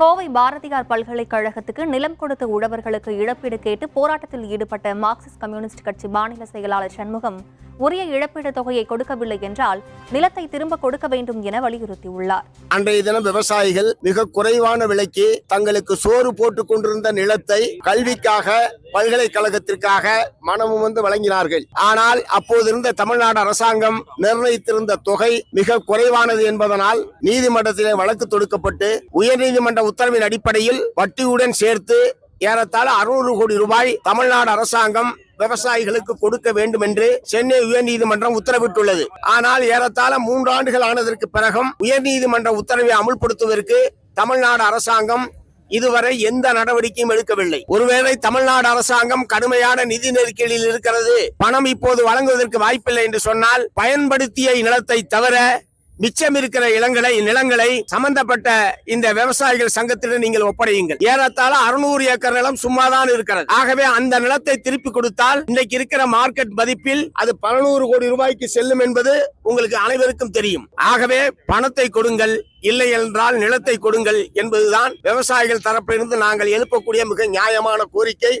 கோவை பாரதியார் பல்கலைக்கழகத்துக்கு நிலம் கொடுத்த உழவர்களுக்கு இழப்பீடு கேட்டு போராட்டத்தில் ஈடுபட்ட மார்க்சிஸ்ட் கம்யூனிஸ்ட் கட்சி மாநில செயலாளர் சண்முகம். உரிய இழப்பீடு தொகையை கொடுக்கவில்லை என்றால் நிலத்தை திரும்ப கொடுக்க வேண்டும் என வலியுறுத்தியுள்ளார். அன்றைய தினம் விவசாயிகள் மிக குறைவான விலைக்கு தங்களுக்கு சோறு போட்டுக் கொண்டிருந்த நிலத்தை கல்விக்காக பல்கலைக்கழகத்திற்காக மனமும் வந்து வழங்கினார்கள். ஆனால் அப்போது இருந்த தமிழ்நாடு அரசாங்கம் நிர்ணயித்திருந்த தொகை மிக குறைவானது என்பதனால் நீதிமன்றத்திலே வழக்கு தொடுக்கப்பட்டு உயர்நீதிமன்ற உத்தரவின் அடிப்படையில் வட்டியுடன் சேர்த்து ஏறத்தாழ அறுநூறு கோடி ரூபாய் தமிழ்நாடு அரசாங்கம் விவசாயிகளுக்கு கொடுக்க வேண்டும் என்று சென்னை உயர்நீதிமன்றம் உத்தரவிட்டுள்ளது. ஆனால் ஏறத்தாழ மூன்று ஆண்டுகள் ஆனதற்கு பிறகும் உயர்நீதிமன்ற உத்தரவை அமுல்படுத்துவதற்கு தமிழ்நாடு அரசாங்கம் இதுவரை எந்த நடவடிக்கையும் எடுக்கவில்லை. ஒருவேளை தமிழ்நாடு அரசாங்கம் கடுமையான நிதி நெருக்கடியில் இருக்கிறது பணம் இப்போது வழங்குவதற்கு வாய்ப்பில்லை என்று சொன்னால் பயன்படுத்திய நிலத்தை தவிர மிச்சம் இருக்கிற இளங்களை நிலங்களை சம்பந்தப்பட்ட இந்த விவசாயிகள் சங்கத்திடம் நீங்கள் ஒப்படையுங்கள். ஏறத்தாழ அறுநூறு ஏக்கர் நிலம் சும்மாதான் இருக்கிறது. ஆகவே அந்த நிலத்தை திருப்பி கொடுத்தால் இன்னைக்கு இருக்கிற மார்க்கெட் மதிப்பில் அது பதினூறு கோடி ரூபாய்க்கு செல்லும் என்பது உங்களுக்கு அனைவருக்கும் தெரியும். ஆகவே பணத்தை கொடுங்கள் இல்லை என்றால் நிலத்தை கொடுங்கள் என்பதுதான் விவசாயிகள் தரப்பிலிருந்து நாங்கள் எழுப்பக்கூடிய மிக நியாயமான கோரிக்கை.